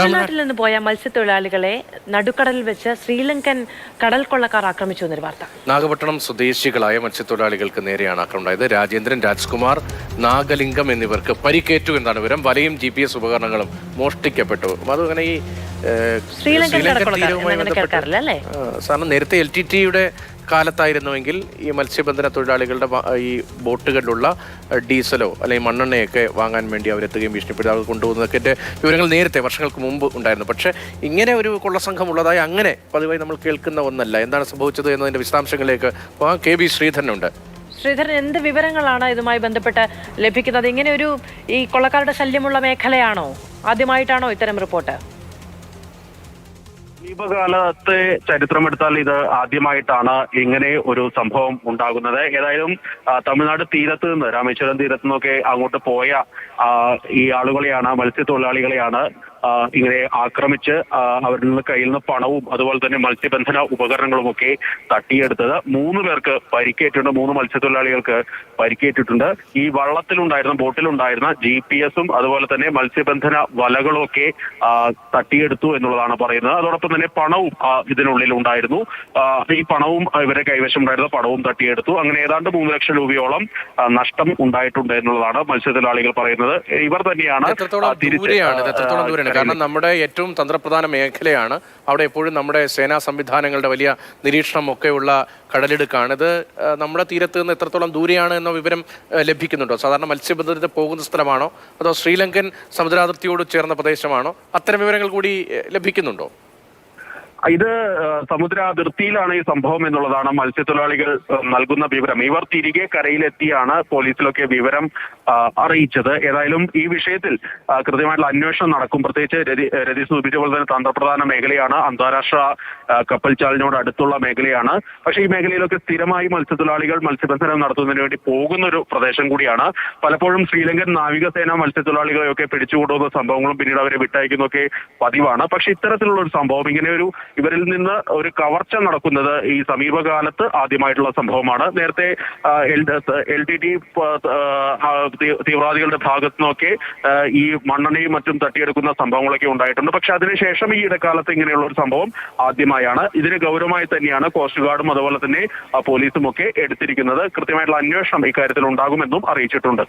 തമിഴ്നാട്ടിൽ നിന്ന് പോയ മത്സ്യത്തൊഴിലാളികളെ നടുക്കടലിൽ വെച്ച് ശ്രീലങ്കൻ കടൽ കൊള്ളക്കാർ ആക്രമിച്ചു എന്നൊരു വാർത്ത. നാഗപട്ടണം സ്വദേശികളായ മത്സ്യത്തൊഴിലാളികൾക്ക് നേരെയാണ് ആക്രമണം ഉണ്ടായത്. രാജേന്ദ്രൻ രാജ്കുമാർ നാഗലിംഗം എന്നിവർക്ക് പരിക്കേറ്റു എന്നാണ് വിവരം. വലയും ജി പി എസ് ഉപകരണങ്ങളും മോഷ്ടിക്കപ്പെട്ടു അത് അങ്ങനെ ഈ ശ്രീലങ്കൻ തീരവുമായി ബന്ധപ്പെട്ട് സാറിന് നേരത്തെ എൽ ടി ടിയുടെ കാലത്തായിരുന്നുവെങ്കിൽ ഈ മത്സ്യബന്ധന തൊഴിലാളികളുടെ ഈ ബോട്ടുകളിലുള്ള ഡീസലോ അല്ലെങ്കിൽ മണ്ണെണ്ണയൊക്കെ വാങ്ങാൻ വേണ്ടി അവരെത്തുകയും ഭീഷണിപ്പെടുത്തി അവർ കൊണ്ടുപോകുന്നതൊക്കെ എന്റെ വിവരങ്ങൾ നേരത്തെ വർഷങ്ങൾക്ക് മുമ്പ് ഉണ്ടായിരുന്നു. പക്ഷേ ഇങ്ങനെ ഒരു കൊള്ളസംഘം ഉള്ളതായി അങ്ങനെ പതിവായി നമ്മൾ കേൾക്കുന്ന ഒന്നല്ല. എന്താണ് സംഭവിച്ചത് എന്നതിന്റെ വിശദാംശങ്ങളിലേക്ക് പോകാം. K B ശ്രീധരനുണ്ട്. ശ്രീധരൻ എന്ത് വിവരങ്ങളാണ് ഇതുമായി ബന്ധപ്പെട്ട് ലഭിക്കുന്നത്? ഇങ്ങനെ ഒരു ഈ കൊള്ളക്കാരുടെ ശല്യമുള്ള മേഖലയാണോ? ആദ്യമായിട്ടാണോ ഇത്തരം റിപ്പോർട്ട്? സമീപകാലത്തെ ചരിത്രമെടുത്താൽ ഇത് ആദ്യമായിട്ടാണ് ഇങ്ങനെ ഒരു സംഭവം ഉണ്ടാകുന്നത്. ഏതായാലും തമിഴ്നാട് തീരത്ത് നിന്ന് രാമേശ്വരം തീരത്ത് നിന്നൊക്കെ അങ്ങോട്ട് പോയ ഈ ആളുകളെയാണ് മത്സ്യത്തൊഴിലാളികളെയാണ് ഇങ്ങനെ ആക്രമിച്ച് അവരിൽ നിന്ന് കയ്യിൽ നിന്ന് പണവും അതുപോലെ തന്നെ മത്സ്യബന്ധന ഉപകരണങ്ങളും ഒക്കെ തട്ടിയെടുത്തത്. മൂന്ന് പേർക്ക് പരിക്കേറ്റിട്ടുണ്ട്. മൂന്ന് മത്സ്യത്തൊഴിലാളികൾക്ക് പരിക്കേറ്റിട്ടുണ്ട്. ഈ വള്ളത്തിലുണ്ടായിരുന്ന ബോട്ടിലുണ്ടായിരുന്ന ജി പി എസും അതുപോലെ തന്നെ മത്സ്യബന്ധന വലകളും ഒക്കെ തട്ടിയെടുത്തു എന്നുള്ളതാണ് പറയുന്നത്. അതോടൊപ്പം തന്നെ പണവും ഇതിനുള്ളിൽ ഉണ്ടായിരുന്നു. ഈ പണവും ഇവരെ കൈവശം ഉണ്ടായിരുന്ന പണവും തട്ടിയെടുത്തു. അങ്ങനെ ഏതാണ്ട് മൂന്ന് ലക്ഷം രൂപയോളം നഷ്ടം ഉണ്ടായിട്ടുണ്ട് എന്നുള്ളതാണ് മത്സ്യത്തൊഴിലാളികൾ പറയുന്നത്. ഇവർ തന്നെയാണ് കാരണം നമ്മുടെ ഏറ്റവും തന്ത്രപ്രധാന മേഖലയാണ്. അവിടെ എപ്പോഴും നമ്മുടെ സേനാ സംവിധാനങ്ങളുടെ വലിയ നിരീക്ഷണം ഒക്കെയുള്ള കടലിടുക്കാണ്. ഇത് നമ്മുടെ തീരത്ത് നിന്ന് എത്രത്തോളം ദൂരെയാണ് എന്ന വിവരം ലഭിക്കുന്നുണ്ടോ? സാധാരണ മത്സ്യബന്ധനത്തിന് പോകുന്ന സ്ഥലമാണോ? അതോ ശ്രീലങ്കൻ സമുദ്രാതിർത്തിയോട് ചേർന്ന പ്രദേശമാണോ? അത്തരം വിവരങ്ങൾ കൂടി ലഭിക്കുന്നുണ്ടോ? ഇത് സമുദ്രാതിർത്തിയിലാണ് ഈ സംഭവം എന്നുള്ളതാണ് മത്സ്യത്തൊഴിലാളികൾ നൽകുന്ന വിവരം. ഇവർ തിരികെ കരയിലെത്തിയാണ് പോലീസിലൊക്കെ വിവരം അറിയിച്ചത്. ഏതായാലും ഈ വിഷയത്തിൽ കൃത്യമായിട്ടുള്ള അന്വേഷണം നടക്കും. പ്രത്യേകിച്ച് രതി സൂചിപ്പിച്ച പോലെ തന്നെ തന്ത്രപ്രധാന മേഖലയാണ്. അന്താരാഷ്ട്ര ആ, കപ്പൽ ചാലിനോട് അടുത്തുള്ള മേഖലയാണ്. പക്ഷെ ഈ മേഖലയിലൊക്കെ സ്ഥിരമായി മത്സ്യത്തൊഴിലാളികൾ മത്സ്യബന്ധനം നടത്തുന്നതിന് വേണ്ടി പോകുന്ന ഒരു പ്രദേശം കൂടിയാണ്. പലപ്പോഴും ശ്രീലങ്കൻ നാവികസേന മത്സ്യത്തൊഴിലാളികളെയൊക്കെ പിടിച്ചുകൊണ്ടുവന്ന സംഭവങ്ങളും പിന്നീട് അവരെ വിട്ടയക്കുന്നൊക്കെ പതിവാണ്. പക്ഷെ ഇത്തരത്തിലുള്ള ഒരു സംഭവം ഇങ്ങനെ ഒരു ഇവരിൽ നിന്ന് ഒരു കവർച്ച നടക്കുന്നത് ഈ സമീപകാലത്ത് ആദ്യമായിട്ടുള്ള സംഭവമാണ്. നേരത്തെ എൽ ടി ടി തീവ്രവാദികളുടെ ഭാഗത്തു നിന്നൊക്കെ ഈ മണ്ണെണ്ണയും മറ്റും തട്ടിയെടുക്കുന്ന സംഭവങ്ങളൊക്കെ ഉണ്ടായിട്ടുണ്ട്. പക്ഷെ അതിനുശേഷം ഈ ഇടക്കാലത്ത് ഇങ്ങനെയുള്ള ഒരു സംഭവം ആദ്യമായാണ്. ഇതിന് ഗൗരവമായി തന്നെയാണ് കോസ്റ്റ് ഗാർഡും അതുപോലെ തന്നെ പോലീസും ഒക്കെ എടുത്തിരിക്കുന്നത്. കൃത്യമായിട്ടുള്ള അന്വേഷണം ഇക്കാര്യത്തിൽ ഉണ്ടാകുമെന്നും അറിയിച്ചിട്ടുണ്ട്.